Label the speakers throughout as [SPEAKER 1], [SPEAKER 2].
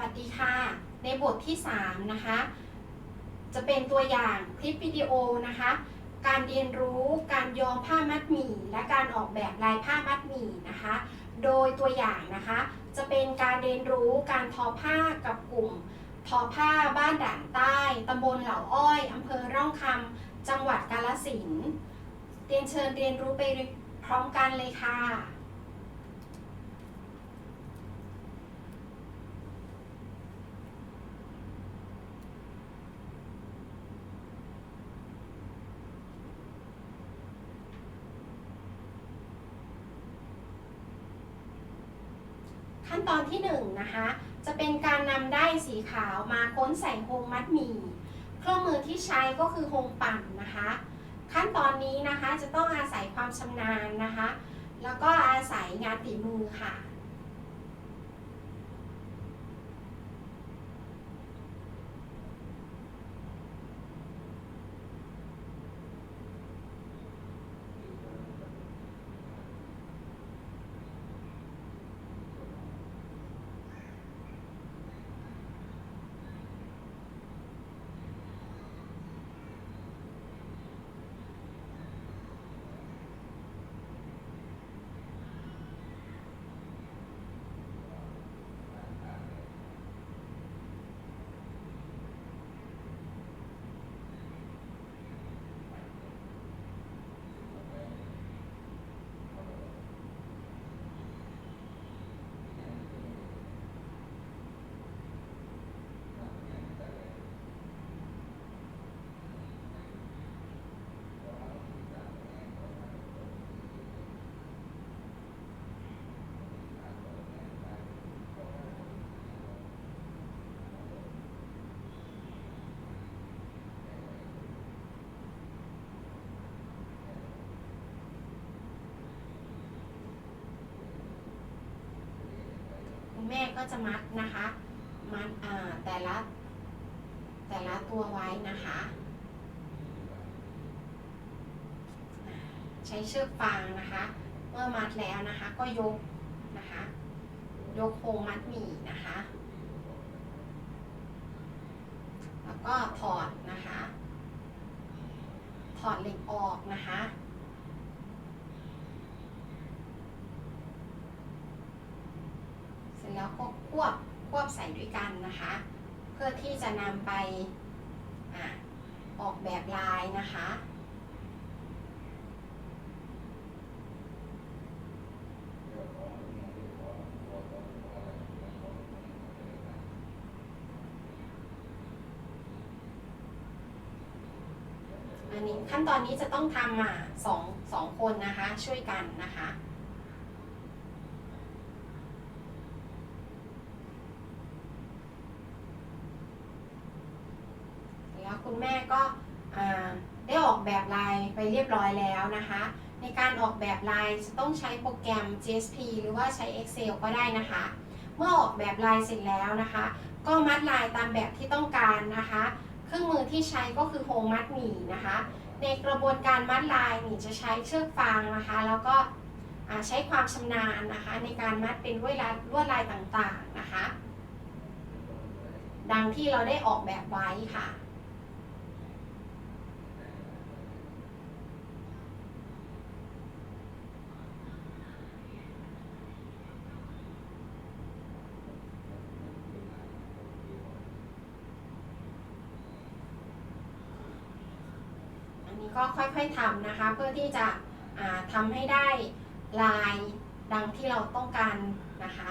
[SPEAKER 1] วัสดีค่ะ ในบทที่ 3 นะคะ จะเป็นตัวอย่างคลิปวิดีโอนะคะ การเรียนรู้การย้อมผ้ามัดหมี่ และการออกแบบลายผ้ามัดหมี่นะคะ โดยตัวอย่างนะคะ จะเป็นการเรียนรู้การทอผ้ากับกลุ่ม ทอผ้าบ้านด่านใต้ตำบลเหล่าอ้อยอำเภอร่องคำจังหวัดกาฬสินเรียนเชิญเรียนรู้ไปพร้อมกันเลยค่ะ ตอนที่1นงนะคะ จะเป็นการนำได้สีขาวมาค้นใส่โฮงมัดหมี่ เครื่องมือที่ใช้ก็คือโฮงปั่นนะคะ ขั้นตอนนี้นะคะจะต้องอาศัยความชำนาญนะคะ แล้วก็อาศัยงานฝีมือค่ะ คุณแม่ ก็จะมัดนะคะ มัดแต่ละแต่ละตัวไว้นะคะ ใช้เชือกฟางนะคะ เมื่อมัดแล้วนะคะก็ยกนะคะ ยกโครงมัดหมี่นะคะ แล้วก็ถอดนะคะ ถอดเหล็กออกนะคะ เสร็จแล้วก็ควบควบใส่ด้วยกันนะคะ เพื่อที่จะนำไปอออกแบบลายนะคะอันนี้ขั้นตอนนี้จะต้องทำอะสองสองคนนะคะช่วยกันนะคะ แล้ว คุณแม่ก็ได้ออกแบบลายไปเรียบร้อยแล้วนะคะ ในการออกแบบลายจะต้องใช้โปรแกรม GSP หรือว่าใช้ Excel ก็ได้นะคะ เมื่อออกแบบลายเสร็จแล้วนะคะ ก็มัดลายตามแบบที่ต้องการนะคะ เครื่องมือที่ใช้ก็คือโฮงมัดหมี่นะคะ ในกระบวนการมัดลายนี่จะใช้เชือกฟางนะคะ แล้วก็ใช้ความชำนาญนะคะ ในการมัดเป็นลวดลายลวดลายต่างๆนะคะ ดังที่เราได้ออกแบบไว้ค่ะ ก็ค่อยๆทำนะคะ เพื่อที่จะทำให้ได้ลายดังที่เราต้องการนะคะ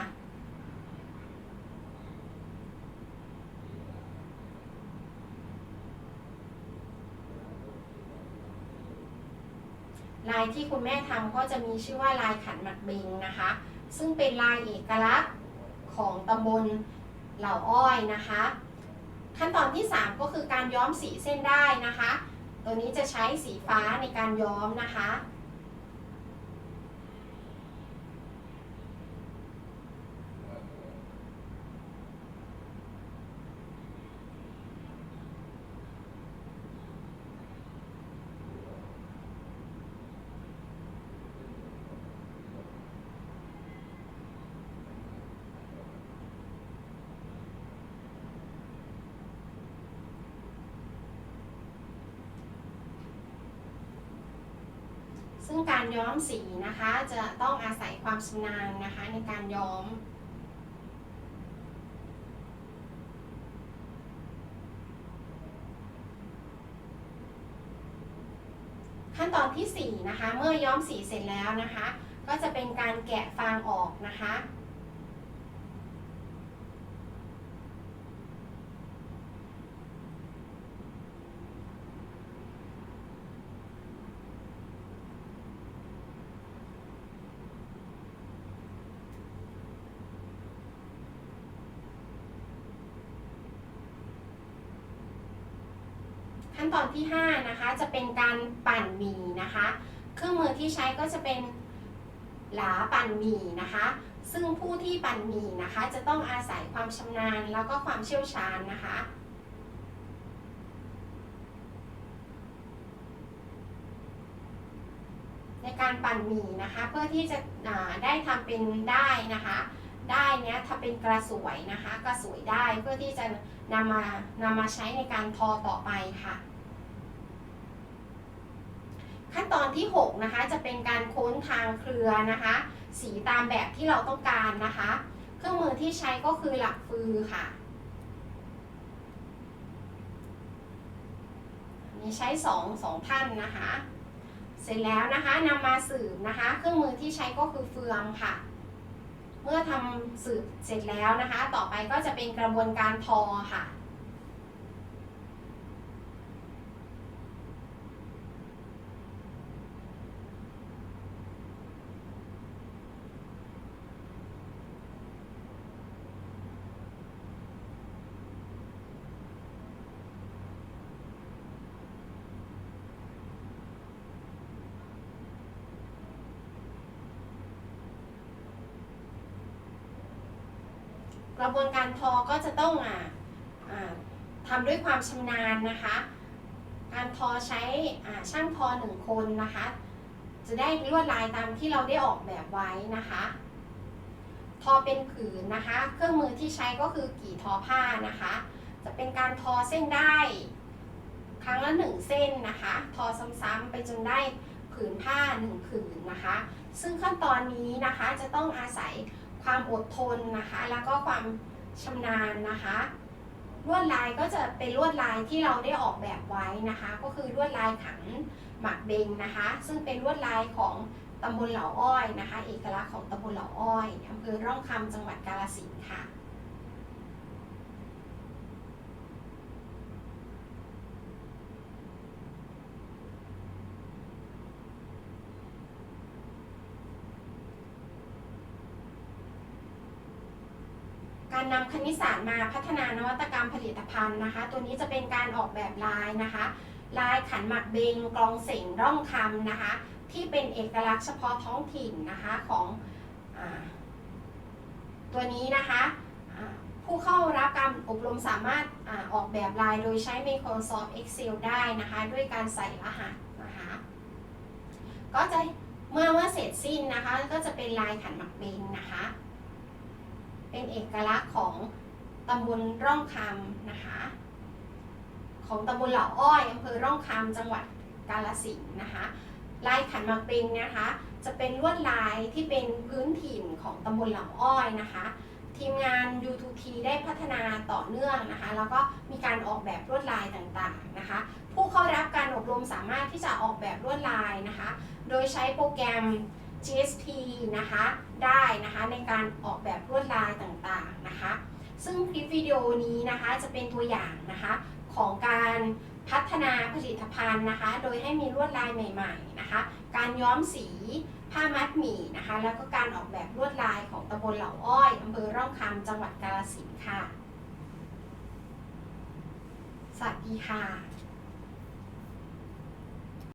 [SPEAKER 1] ลายที่คุณแม่ทำก็จะมีชื่อว่าลายขันหมักเบงนะคะ ซึ่งเป็นลายเอกลักษณ์ของตำบลเหล่าอ้อยนะคะ ขั้นตอนที่ 3 ก็คือการย้อมสีเส้นได้นะคะ ตัวนี้จะใช้สีฟ้าในการย้อมนะคะ ซึ่งการย้อมสีนะคะจะต้องอาศัยความชำนาญนะคะในการย้อมขั้นตอนที่4นะคะ เมื่อย้อมสีเสร็จแล้วนะคะ ก็จะเป็นการแกะฟางออกนะคะ ตอนที่ 5 นะคะ จะเป็นการปั่นหมี่นะคะ เครื่องมือที่ใช้ก็จะเป็นหลาปั่นหมี่นะคะ ซึ่งผู้ที่ปั่นหมี่นะคะ จะต้องอาศัยความชำนาญแล้วก็ความเชี่ยวชาญนะคะในการปั่นหมี่นะคะเพื่อที่จะได้ทำเป็นได้นะคะได้เนี้ยถ้าเป็นกระสวยนะคะ กระสวยได้เพื่อที่จะนำมานำมาใช้ในการทอต่อไปค่ะ ขั้นตอนที่ 6 นะคะ จะเป็นการค้นทางเครือนะคะ สีตามแบบที่เราต้องการนะคะ เครื่องมือที่ใช้ก็คือหลักฟือค่ะอันนี้ใช้2องสองท่านนะคะ เสร็จแล้วนะคะนำมาสืบนะคะ เครื่องมือที่ใช้ก็คือเฟืองค่ะ เมื่อทำสืบเสร็จแล้วนะคะ ต่อไปก็จะเป็นกระบวนการทอค่ะ กระบวนการทอก็จะต้องอทำด้วยความชำนาญนะคะ การทอใช้ช่างทอหนึ่งคนนะคะ จะได้ลวดลายตามที่เราได้ออกแบบไว้นะคะ ทอเป็นผืนนะคะ เครื่องมือที่ใช้ก็คือกี่ทอผ้านะคะ จะเป็นการทอเส้นได้ ครั้งละหนึ่งเส้นนะคะ ทอซ้ำๆไปจนได้ผืนผ้าหนึ่งผืนนะคะ ซึ่งขั้นตอนนี้นะคะจะต้องอาศัย ความอดทนนะคะ แล้วก็ความชำนาญนะคะ ลวดลายก็จะเป็นลวดลายที่เราได้ออกแบบไว้นะคะ ก็คือลวดลายขันหมักเบงนะคะ ซึ่งเป็นลวดลายของตำบลเหล่าอ้อยนะคะ เอกลักษณ์ของตำบลเหล่าอ้อยอำเภอร่องคำจังหวัดกาลสินค่ะ การนำคณิตศาสตร์มาพัฒนานวัตกรรมผลิตภัณฑ์นะคะ ตัวนี้จะเป็นการออกแบบลายนะคะ ลายขันหมักเบงกลองเสียงร่องคำนะคะ ที่เป็นเอกลักษณ์เฉพาะท้องถิ่นนะคะของอตัวนี้นะคะผู้เข้ารับการอบรมสามารถอออกแบบลายโดยใช้ Microsoft Excel ได้นะคะ ด้วยการใส่รหัสนะคะ ก็จะเมื่อเมื่อเสร็จสิ้นนะคะ ก็จะเป็นลายขันหมักเบงนะคะ เป็นเอกลักษณ์ของตำบลร่องคำนะคะ ของตำบลเหล่าอ้อยอำเภอร่องคำจังหวัดกาฬสินธุ์นะคะลายขันมากเปงนะคะ จะเป็นลวดลายที่เป็นพื้นถิ่นของตำบลเหล่าอ้อยนะคะ ทีมงาน U2T ได้พัฒนาต่อเนื่องนะคะ แล้วก็มีการออกแบบลวดลายต่างๆนะคะ ผู้เข้ารับการอบรมสามารถที่จะออกแบบลวดลายนะคะ โดยใช้โปรแกรม GSP นะคะ ได้นะคะในการออกแบบลวดลายต่างๆนะคะ ซึ่งคลิปวิดีโอนี้นะคะจะเป็นตัวอย่างนะคะของการพัฒนาผลิตภัณฑ์นะคะ โดยให้มีลวดลายใหม่ ๆนะคะ การย้อมสีผ้ามัดหมี่นะคะ แล้วก็การออกแบบลวดลายของตำบลเหล่าอ้อยอำเภอร่องคำจังหวัดกาฬสินธุ์ค่ะ สวัสดีค่ะ